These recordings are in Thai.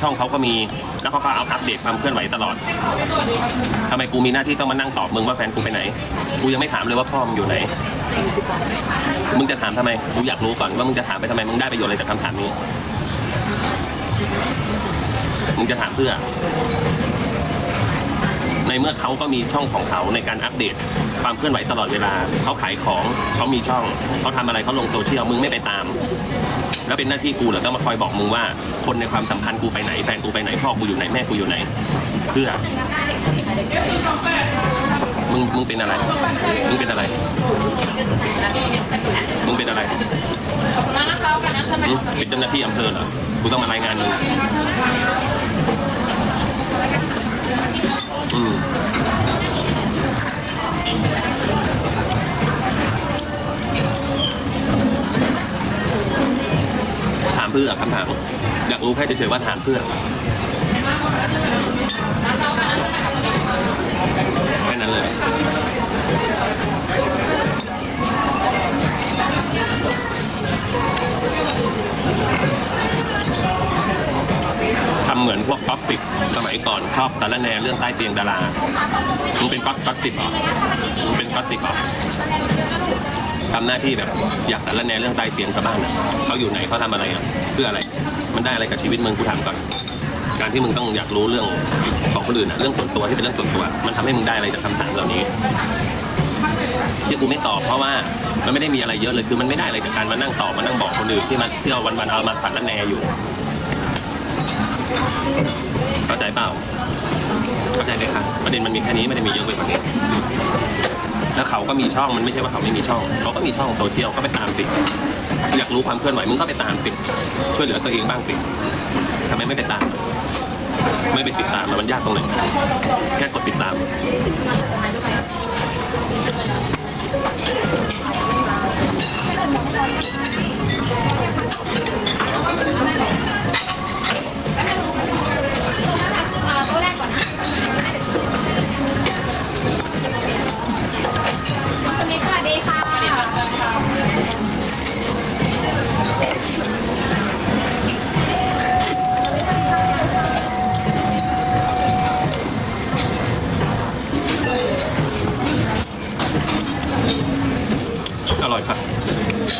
ช่องเขาก็มี แล้วเขาก็เอาอัปเดตความเคลื่อนไหวตลอดทำไมกูมีหน้าที่ต้องมานั่งตอบมึงว่าแฟนกูไปไหน กูยังไม่ถามเลยว่าพ่อมึงอยู่ไหน มึงจะถามทำไม กูอยากรู้ก่อนว่ามึงจะถามไปทำไม มึงได้ประโยชน์อะไรจากคำถามนี้ มึงจะถามเพื่อ ในเมื่อเขาก็มีช่องของเขาในการอัปเดต ความเคลื่อนไหวตลอดเวลาเขาขายของเขามีช่องเขาทำอะไรเขาลงโซเชียลมึงไม่ไปตาม แล้วเป็นหน้าที่กูเหรอต้องมาคอยบอกมึงว่า คนในความสัมพันธ์กูไปไหนแฟนกูไปไหนพ่อกูอยู่ไหนแม่กูอยู่ไหน เพื่อมึงมึงเป็นอะไร มึงเป็นอะไร มึงเป็นอะไรหึเป็นเจ้าหน้าที่อำเภอเหรอ กูต้องมารายงานมึงอืม ถามเพื่อคำถาม อยากรู้แค่เฉยๆว่าถามเพื่อแค่นั้นเลย สิบสมัยก่อนชอบสารแนเรื่องใต้เตียงดารามึงเป็นก๊อปก๊อปสิบเหรอมึงเป็นก๊อปสิบเหรอทำหน้าที่แบบอยากสารแนเรื่องใต้เตียงชาวบ้านอะเขาอยู่ไหนเขาทำอะไรอะเพื่ออะไร มันได้อะไรกับชีวิตมึงกูถามก่อนการที่มึงต้องอยากรู้เรื่องของคนอื่นอะเรื่องส่วนตัวที่เป็นเรื่องส่วนตัว มันทำให้มึงได้อะไรจากคำถามเหล่านี้ที่กูไม่ตอบเพราะว่ามันไม่ได้มีอะไรเยอะเลยคือมันไม่ได้อะไรจากการมานั่งตอบมานั่งบอกคนอื่นที่มันที่เราวันๆเอามาสารแนอยู่ เข้าใจเปล่า เข้าใจไหมครับประเด็นมันมีแค่นี้ไม่ได้มีเยอะไปกว่านี้แล้วเขาก็มีช่องมันไม่ใช่ว่าเขาไม่มีช่อง เขาก็มีช่องโซเชียลก็ไปตามสิอยากรู้ความเคลื่อนไหวมึงก็ไปตามสิช่วยเหลือตัวเองบ้างสิทำไมไม่ไปตาม ไม่ไปติดตามมันยากตรงไหนแค่กดติดตาม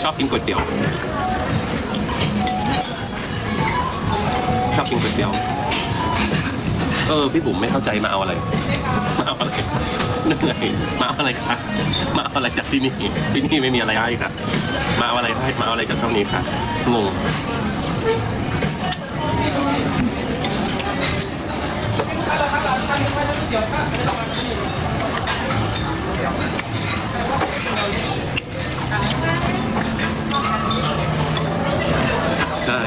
อบกินก๋วยเตี๋ยว ชอบกินก๋วยเตี๋ยว เออ พี่บุ๋มไม่เข้าใจมาเอาอะไร มาเอาอะไรเหนื่อยมาเอาอะไรคะมาเอาอะไรจากที่นี่ ที่นี่ไม่มีอะไรให้ค่ะ มาเอาอะไรให้มาเอาอะไรจากช่องนี้ค่ะ งง ใช่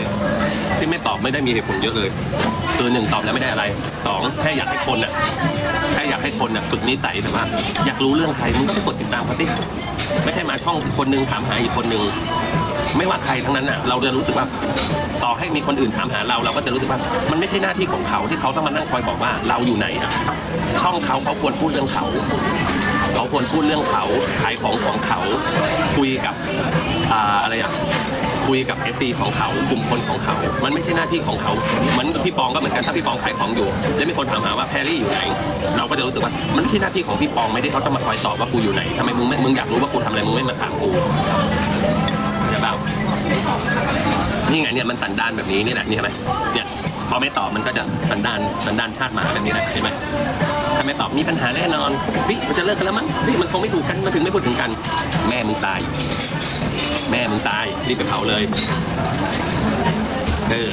ที่ไม่ตอบไม่ได้มีเหตุผลเยอะเลยคือหนึ่งตอบแล้วไม่ได้อะไรสองแค่อยากให้คนน่ะแค่อยากให้คนน่ะฝึกนิสัยแต่ว่าอยากรู้เรื่องใครมึงก็ไปกดติดตามเขาดิไม่ใช่มาช่องคนหนึงถามหาอีกคนหนึงไม่ว่าใครทั้งนั้นน่ะเราจะรู้สึกว่าต่อให้มีคนอื่นถามหาเราเราก็จะรู้สึกว่า มันไม่ใช่หน้าที่ของเขาที่เขาต้องมานั่งคอยบอกว่าเราอยู่ไหนอะช่องเขาเขาควรพูดเรื่องเขา เขาควรพูดเรื่องเขาขายของของเขาคุยกับอ่าอะไรอะคุยกับเอฟซีของเขากลุ่มคนของเขา มันไม่ใช่หน้าที่ของเขาเหมือนพี่ปองก็เหมือนกันถ้าพี่ปองขายของอยู่ แล้วมีคนถามหาว่าแพรรี่อยู่ไหน เราก็จะรู้สึกว่ามันไม่ใช่หน้าที่ของพี่ปองไม่ได้เขาต้องมาคอยตอบว่ากูอยู่ไหนทำไมมึงไม่มึงอยากรู้ว่ากูทำอะไรมึงไม่มาถามกูใช่เปล่านี่ไงเนี่ยมันสันดานแบบนี้นี่แหละนี่เห็นไหมเนี่ยพอไม่ตอบมันก็จะสันดานสันดานชาติหมาแบบนี้แหละเห็นไหม ถ้าไม่ตอบมีปัญหาแน่นอนพี่มันจะเลิกกันแล้วมั้งพี่มันคงไม่ถูกกันมาถึงไม่พูดถึงกัน แม่มึงตาย แม่มึงตายรีบไปเผาเลยเออ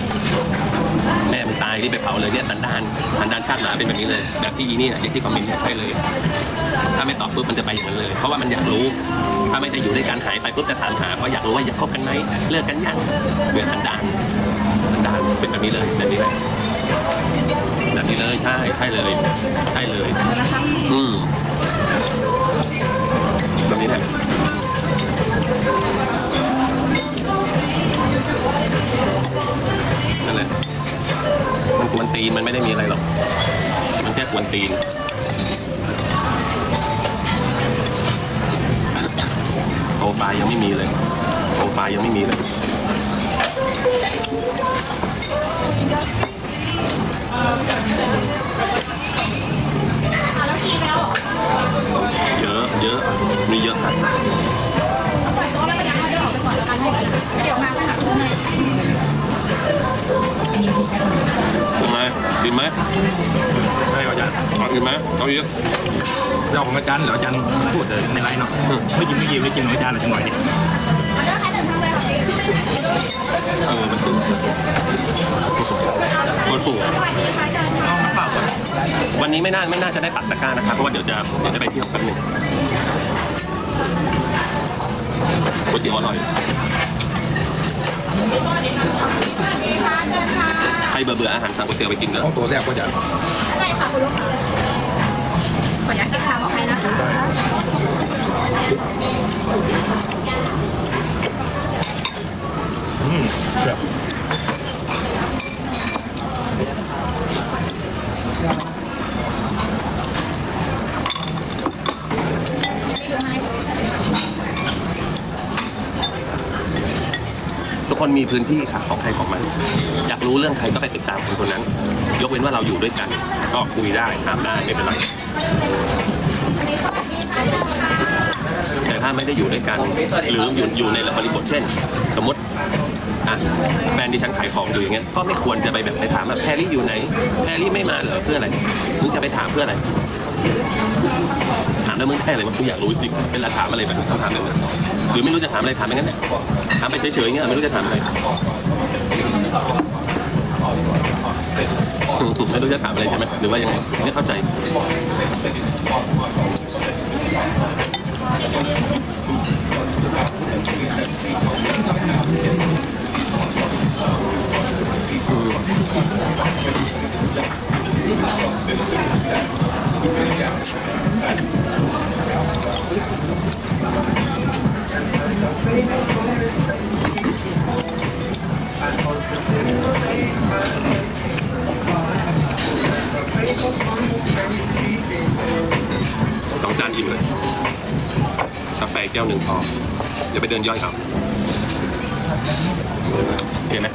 แม่มึงตายรีบไปเผาเลยเนี่ยสันดานสันดานชาติหมาเป็นแบบนี้เลย แบบที่อีนี่นะเด็กที่คอมเมนต์เนี่ยใช่เลย ถ้าไม่ตอบปุ๊บมันจะไปอย่างนั้นเลย เพราะว่ามันอยากรู้ ถ้าไม่ได้อยู่ด้วยกันหายไปปุ๊บจะถามหาเพราะอยากรู้ว่าอยากคบกันไหมเลิกกันยังเบื่อสันดานสันดานเป็นแบบนี้เลยแบบนี้เลย นี้เลยใช่ใช่เลย ใช่เลย อืมแบบนี้แหละนั่นแหละมันกวนตีนมันไม่ได้มีอะไรหรอก มันแค่กวนตีนโอเคไฟล์ยังไม่มีเลยโปรไฟล์ยังไม่มีเลย เหรอเยอะเยอะมีเยอะครับปล่อยโต๊ะแล้วก็ย้ายออเดอร์ออกไปก่อนแล้วกันให้เดี๋ยวมาไปหาคุณให้เป็นไงกินไหมอะไรวะอาจารย์เอากินไหมเอาเยอะเราของอาจารย์เหรออาจารย์พูดแต่ในไลน์เนาะอืมไม่กินไม่กินไม่กินของอาจารย์หน่อยจังหวะนี้ เออมันถูกมันถูกวัสดีค่ะเปล่าก่อนวันนี้ไม่น่าไม่น่าจะได้ปักตะกร้านะครับ เพราะว่าเดี๋ยวจะเดี๋ยวจะไปเที่ยวแป๊บหนึ่งก๋วยเตี๋ยวอร่อยใครเบื่อเบื่ออาหารสั่งก๋วยเตี๋ยวไปกินกันต้องตัวแซ่บก็จารย์อะไรค่ะคุณลูกค้าขออนุญาตเก็บชามออกให้นะคะ แบบทุกคนมีพื้นที่ค่ะของใครของมัน อยากรู้เรื่องใครก็ไปติดตามคนคนนั้น ยกเว้นว่าเราอยู่ด้วยกัน ก็คุยได้ถามได้ไม่เป็นไรแต่ถ้าไม่ได้อยู่ด้วยกัน หรืออยู่อยู่ในบริบทเช่น สมมติ อะแฟนดิฉันขายของอยู่อย่างเงี้ยก็ไม่ควรจะไปแบบไปถามแบบแพรรี่อยู่ไหนแพรรี่ไม่มาเหรอเพื่ออะไรมึงจะไปถามเพื่ออะไรถามแล้วมึงแค่อะไรวะกูอยากรู้จริงเป็นราถามอะไรแบบนี้คำถามแบบนี้หรือไม่รู้จะถามอะไรถามไปงั้นแหละถามไปเฉยๆเงี้ยไม่รู้จะถามอะไรไม่รู้จะถามอะไรใช่ไหมหรือว่ายังไงไม่เข้าใจ สองจานอิ่มเลยกาแฟแก้วหนึ่งพอเดี๋ยวไปเดินย่อยเอา โอเคไหม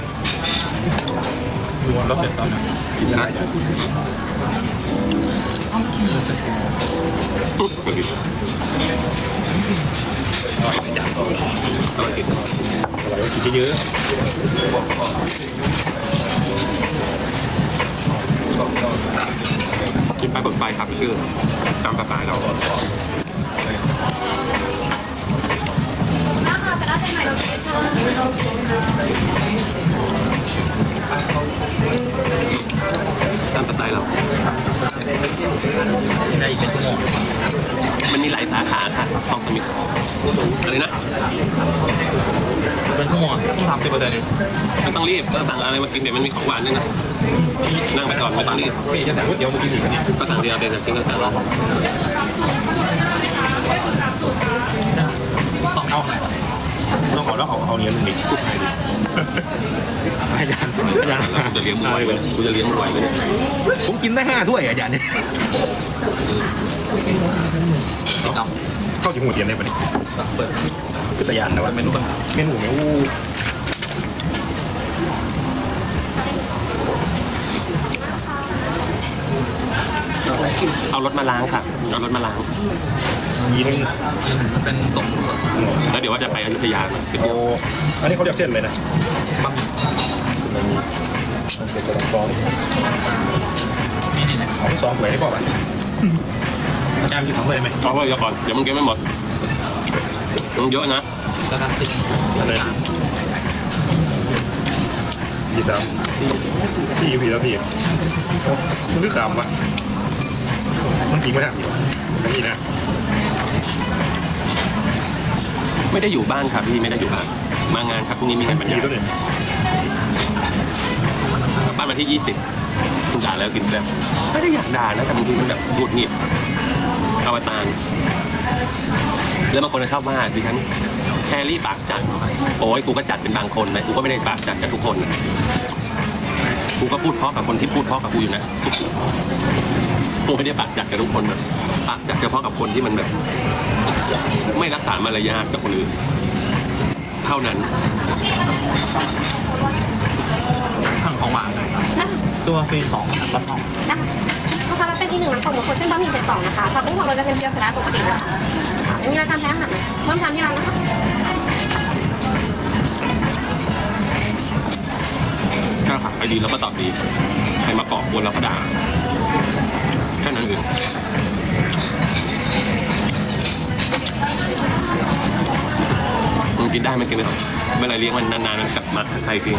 ดูรสเด็ดตอนนั้นกินได้อาจารย์ปุ๊บมาดิอร่อยาจารย์อร่อยจริงอร่อยกินเยอะกินไปบนไปครับชื่อตามสไตล์เรา ตามสไตล์เราๆได้อีกเป็นชั่วโมงมันมีหลายสาขาค่ะทองสมิธอะไรนะเป็นชั่วโมงต้องทำเป็นเปอร์เซ็นต์ไม่ต้องรีบก็สั่งอะไรมากินเดี๋ยวมันมีของหวานด้วยนะนั่งไปก่อนไม่ต้องรีบพี่จะสั่งก๋วยเตี๋ยวเมื่อกี้สิวันนี้ก็สั่งเดียวเดี๋ยวจะกินก็สั่งแล้วต้องเอา ต้องขอแล้วเอาเอาเนี้ยลุงดิอาจารย์อาจารย์กูจะเลี้ยงมึงไหวไหมกูจะเลี้ยงมึงไหวไหมเนี่ยผมกินได้ห้าถ้วยอาจารย์เนี่ยเข้าถึงหัวเทียนได้ปะเนี่ยเปิดคือตะยานนะว่าเมนูเมนูเมนูเอารถมาล้างค่ะ เอารถมาล้าง ยีนึงเป็นตรงแล้วเดี๋ยวว่าจะไปอยุธยาไปโอ้เที่ยวอันนี้เขาเรียกเส้นเลยนะมัมเป็นกระดองฟองนี่นี่นะเอาที่สองถ้วยให้พ่อไปอาจารย์กินสองถ้วยได้ไหมเอาไว้เดี๋ยวก่อนเดี๋ยวมึงเก็บไม่หมดมันเยอะนะแล้วก็ติดอันนี้ยี่สามที่พี่แล้วพี่โอ้มันลึกขามวะมันกินไม่ได้อยู่อันนี้นะ ไม่ได้อยู่บ้านครับพี่ไม่ได้อยู่บ้าน มางานครับพรุ่งนี้มีงานบรรทียายตัวหนึ่งกลับบ้านมาที่ยี่สิบคุณด่าแล้วกินแบบไม่ได้อยากด่านะแต่บางทีมันแบบหงุดหงิดอวตารแล้วบางคนก็ชอบว่าดิฉันแครี่ปากจัดโอ้ยกูก็จัดเป็นบางคนนะกูก็ไม่ได้ปากจัดกับทุกคนนะกูก็พูดเพราะกับคนที่พูดเพราะกับกูอยู่นะ กูไม่ได้ปากจัดกับทุกคนนะปากจัดเฉพาะกับคนที่มันแบบ ไม่รักษามารยาทกับคนอื่น เท่านั้นทางของหวานนะตัวฟรีสองรสทองนะลูกค้ารับเป็นอีกหนึ่งน้ำตกหมูคนเส้นบะหมี่เผ็ดสองนะคะผักบุ้งของเราจะเป็นเกี๊ยวสลัดปกตินะคะไม่มีรายการแพ้อาหารนะเพิ่มทานที่ร้านนะคะถ้าขายดีแล้วก็ตอบดีใครมาเกาะกวนเราก็ด่า แค่นั้นเองมึงกินได้ไหมกินไม่ได้เวลาเลี้ยงมันนานๆมันกลับมาไทยกิน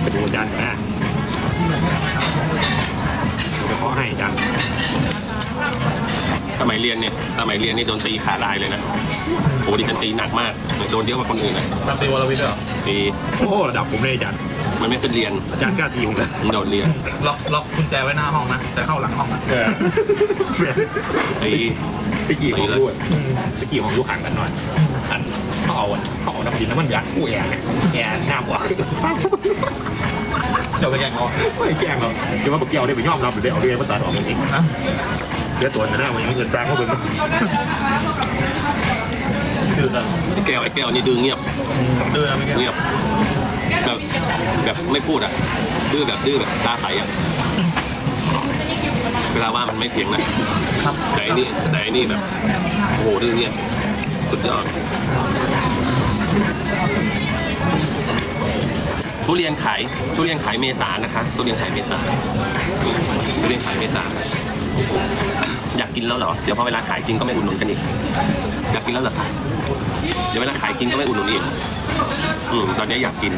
ไปดูอาจารย์ก่อนนะเดี๋ยวเขาให้อาจารย์สมัยเรียนเนี่ยสมัยเรียนนี่โดนตีขาลายเลยนะโหดิฉันตีหนักมากโดนเยอะกว่าคนอื่นนะตามตีวรวิทย์เหรอตีโอ้โหระดับผมเลยอาจารย์ มันไม่เป็นเรียนอาจารย์กล้าตีผมเลยมันโดดเรียนล็อกล็อกกุญแจไว้หน้าห้องนะแต่เข้าหลังห้องนะเออตีไปกี่ของด้วยไปกี่ของลูกห่างกันหน่อยอันเขาเอาอะเขาเอาน้ำดินน้ำมันยัดกู้แอร์เลยแอร์หน้าหัวเดี๋ยวไปแกงเขาไม่แกล้งหรอกจะว่าบอกเกี่ยวได้ไปยอมรับหรือได้เอาเรียนมาตัดออกจริงนะๆเดี๋ยวตัวหน้ามันยังเงินจ้างเขาเป็นดื้อเลยไอ้แก้วไอ้แก้วนี่ดื้อเงียบดื้อนะไม่แกเงียบ แบบแบบไม่พูดอะดื้อแบบดื้อแบบตาใสอะเวลาว่ามันไม่เถียงนะครับแต่อันนี่แต่อันนี่แบบโอ้โหดื้อเงียบสุดยอดทุเรียนขายทุเรียนขายเมษานะคะทุเรียนขายเมษาทุเรียนขายเมษาอยากกินแล้วเหรอเดี๋ยวพอเวลาขายจริงก็ไม่อุดหนุนกันอีกอยากกินแล้วเหรอคะเดี๋ยวเวลาขายจริงก็ไม่อุดหนุนอีกอืมตอนนี้อยากกิน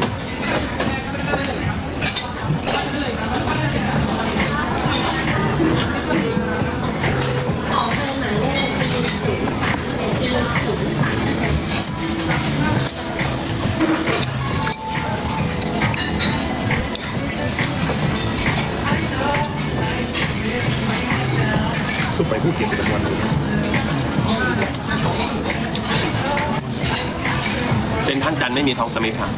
ผู้เก็บเป็นวนเป็นท่านจันไม่มีท้องสมิธค่ะ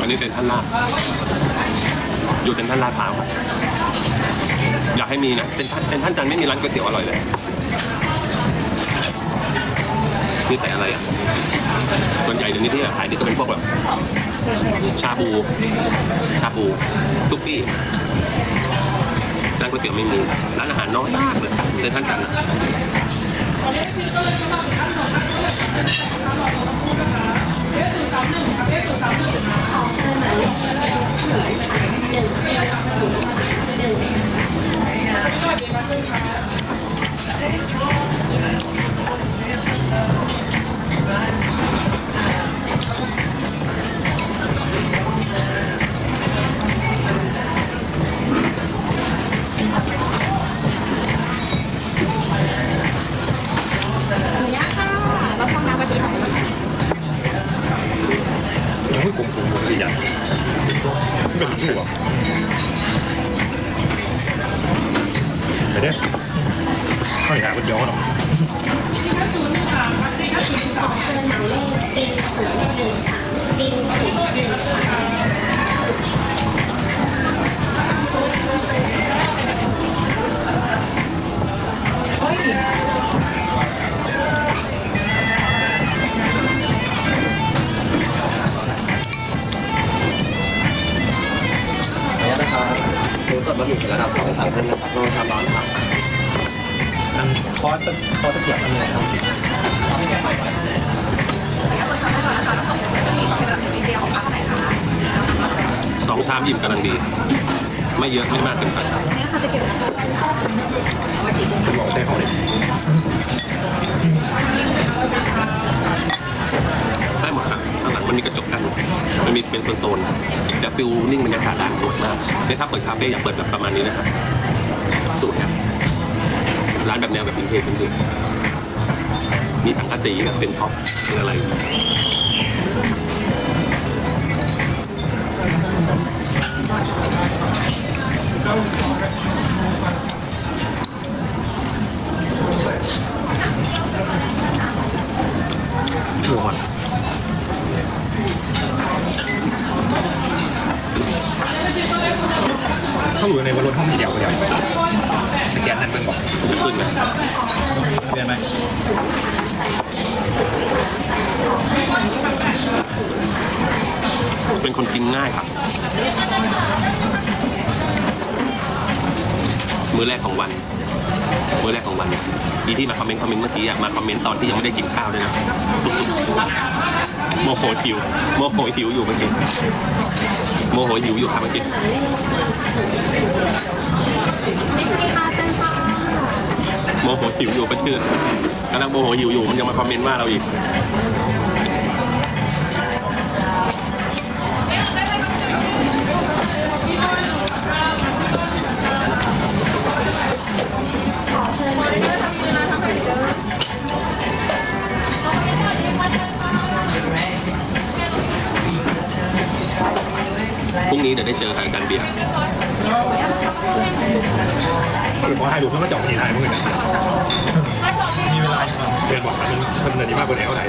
อันนี้เป็นท่านลาดอยู่เป็นท่านลาดพร้าวครับอยากให้มีนะเป็นท่านเป็นท่านจันไม่มีร้านก๋วยเตี๋ยวอร่อยเลยนี่แต่อะไรอะส่วนใหญ่เดี๋ยวนี้ที่ขายนี่ก็เป็นพวกแบบชาบู ชาบูซุกี้ ร้านก๋วยเตี๋ยวไม่มีร้านอาหารน้อยมากเลยเป็นท่านจันทร์ เพิ่มนะครับรอชามร้อนครับอันคอสคอสตะเกียบอันนี้ครับสองชามอิ่มกำลังดี ไม่เยอะไม่มากเกินไปนี่ค่ะจะเก็บผมบอกได้เขาเลยได้หมดครับข้างหลังมันมีกระจกกั้นมันมีเป็นโซนๆแต่ฟิลลิ่งบรรยากาศร้านสวยมากเนี่ยถ้าเปิดคาเฟ่อยากเปิดแบบประมาณนี้นะครับ สวยรับร้านแบบแนวแบบวินเทจวินเทจมีถังกระสีแบบเป็นท็อปเป็นอะไรหัวมันาอยู่ในบนรถห้องเดียวเดียวสแกนนั้นเป็นบอกถูกขึ้นเลยเรียนไหมเป็นคนกินง่ายครับ มื้อแรกของวัน มื้อแรกของวันดีที่มาคอมเมนต์คอมเมนต์เมื่อกี้อะมาคอมเมนต์ตอนที่ยังไม่ได้กินข้าวด้วยนะโมโหหิว โมโหหิวอยู่เมื่อกี้โมโหหิวอยู่ครับเมื่อกี้ นี่คือดีค่ะเชิญค่ะโมโหหิวอยู่กระชื่อกำลังโมโหหิวอยู่มันยังมาคอมเมนต์ว่าเราอีก รุ่งนี้เดี๋ยวได้เจอทางการเบียร์หรือขอให้ดูเพื่อนก็จ่องทีไทยเมึงเนี่ยมีเวลาใช่ไหมเรียนบอกมันมันเนินดีมากกว่าไหนเท่าไหร่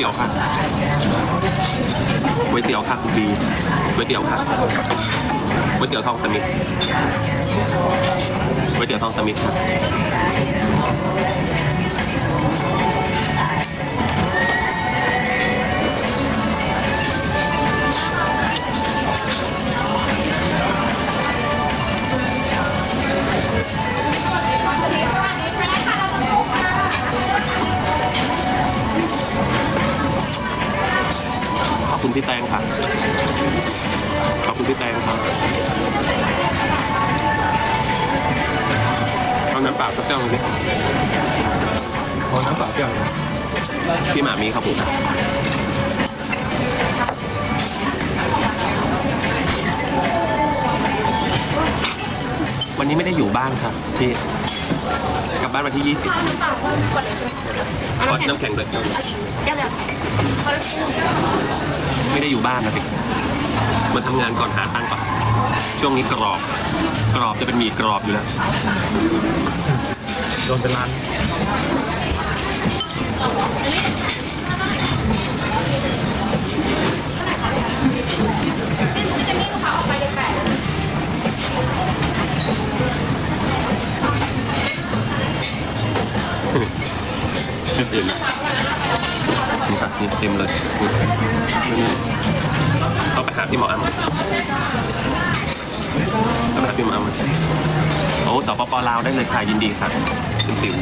ตี๋ยวค่ะก๋วยเตี๋ยวค่ะคุณบีก๋วยเตี๋ยวค่ะก๋วยเตี๋ยวทองสมิธก๋วยเตี๋ยวทองสมิธครับ คุณพี่แตงค่ะ ขอบคุณพี่แตงครับเอาน้ำเปล่าสักแก้วหนึงดิขอน้ำเปล่าแก้วหนึ่งพี่หมามีขอบคุณครับวันนี้ไม่ได้อยู่บ้านครับพี่ บบ้านวันที่ 20น้ำเปล่าเพิ่มกดเลยใช่ไหมเอาขอน้ำแข็งน้ำแข็งด้วยแก้วเดียวพอแล้วไม่ได้อยู่บ้านนะพี่มันทำงานก่อนหาตังค์ก่อนช่วงนี้กรอบ กรอบจะเป็นหมีกรอบอยู่แล้วโดนเป็นร้าน ชุดอื่นนี่ครับเต็มเลยนี่ต้องไปหาพี่หมออ้ำต้องไปหาพี่หมออ้ำโอ้สปปลาวได้เลยค่ะยินดีครับเป็นสิว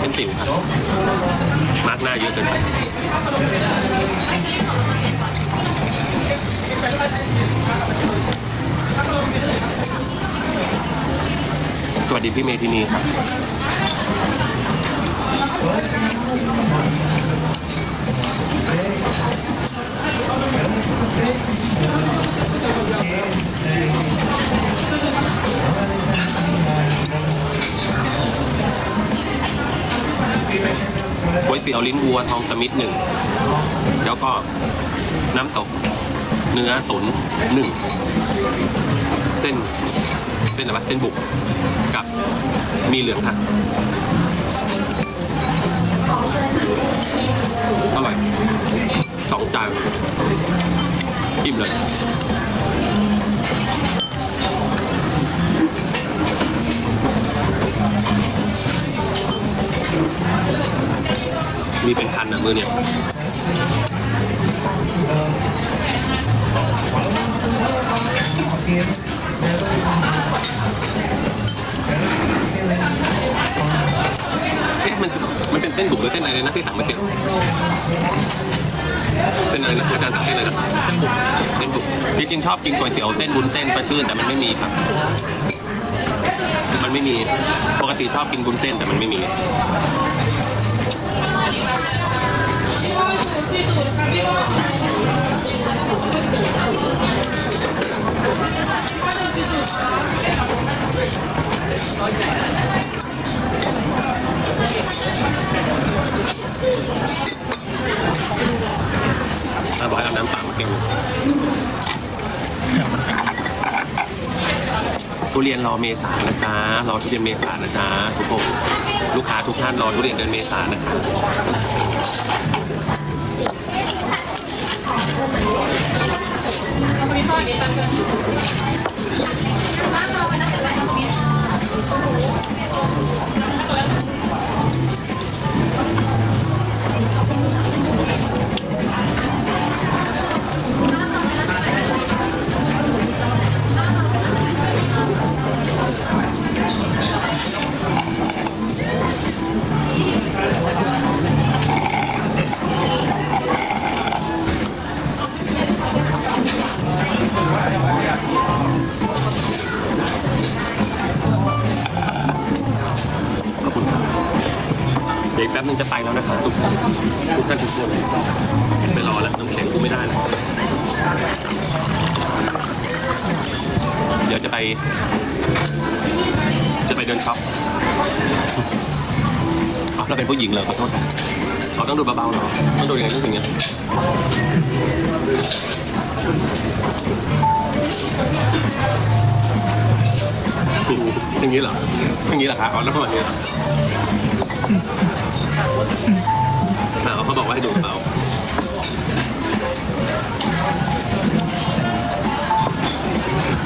เป็นสิวครับมาร์กหน้าเยอะเกินไปสวัสดีพี่เมทินีครับ ก๋วยเตี๋ยวลิ้นวัวทองสมิธหนึ่ง แล้วก็น้ำตกเนื้อตุ๋นหนึ่ง เส้นเส้นอะไรวะเส้นบุกกับมีเหลืองค่ะ อร่อยสองจานอิ่มเลยมีเป็นพันอะมือเนี่ยเอ๊ะมันมันเป็นเส้นบุกหรือเส้นอะไรนะที่สั่งเมื่อกี้เป็นอะไรนะอาจารย์สั่งเส้นอะไรนะเส้นบุกเส้นบุกจริงๆชอบกินก๋วยเตี๋ยวเส้นบุญเส้นประชื่นแต่มันไม่มีครับ มันไม่มีปกติชอบกินบุญเส้นแต่มันไม่มี เก่งทุเรียนรอเมษานะจ๊ะรอทุเรียนเมษานะจ๊ะทุกคนลูกค้าทุกท่านรอทุเรียนเดือนเมษานะคะ เดี๋ยวจะไป จะไปเดินช็อปเราเป็นผู้หญิงเหรอขอโทษเขาต้องดูเบาๆเหรอต้องดูยังไงต้องอย่างเงี้ยอย่างนี้เหรอ อย่างนี้เหรอครับอ๋อแล้วทำไมเนี่ยเหรอเขาบอกว่าให้ดูเขา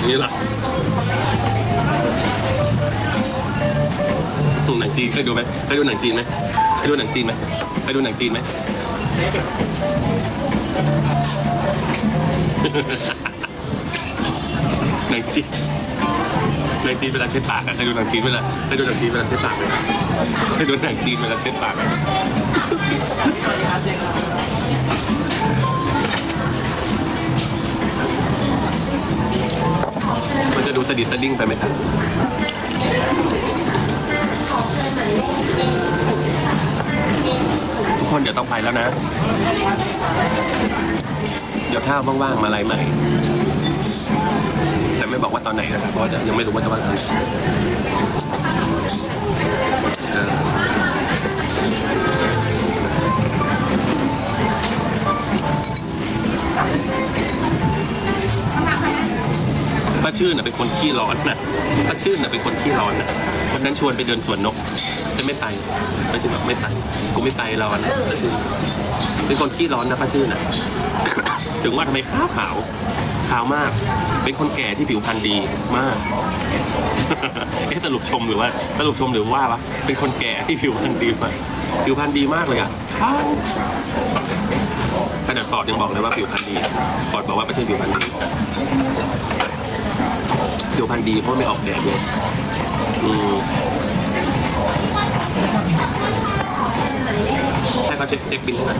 นี่แหละหนังจีนเคยดูไหมเคยดูหนังจีนไหมเคยดูหนังจีนไหมเคยดูหนังจีนไหมหนังจีนหนังจีนเวลาเช็ดปากอะเคยดูหนังจีนเวลาเคยดูหนังจีนเวลาเช็ดปากไหมเคยดูหนังจีนเวลาเช็ดปากไหม มันจะดูสะดิดสะดิ้งไปไหมครับทุกคนเดี๋ยวต้องไปแล้วนะ เดี๋ยวถ้าว่างๆมาอะไรใหม่ แต่ไม่บอกว่าตอนไหนนะครับเพราะยังไม่รู้ว่าจะว่างตอนไหนาชื่นน่ะเป็นคนขี้ร้อนนะป้าชื่นน่ะเป็นคนขี้ร้อนนะวันนั้นชวนไปเดินสวนนกจะไม่ไปป้าชื่นบอกไม่ไปกูไม่ไปร้อนป้าชื่นเป็นคนขี้ร้อนนะป้าชื่นน่ะถึงว่าทำไมขาวขาวขาวมาก เป็นคนแก่ที่ผิวพรรณดีมาก เอ๊ะสรุปชมหรือว่าสรุปชมหรือว่าวะ เป็นคนแก่ที่ผิวพรรณดีมาก ผิวพรรณดีมากเลยอะขนาดปอดยังบอกเลยว่าผิวพรรณดีปอดบอกว่าไม่ใช่ผิวพรรณดีียวพันธุ์ดีเพราะไม่ออกแดดเลยอืมให้เขาเช็คเช็คบินเลนะ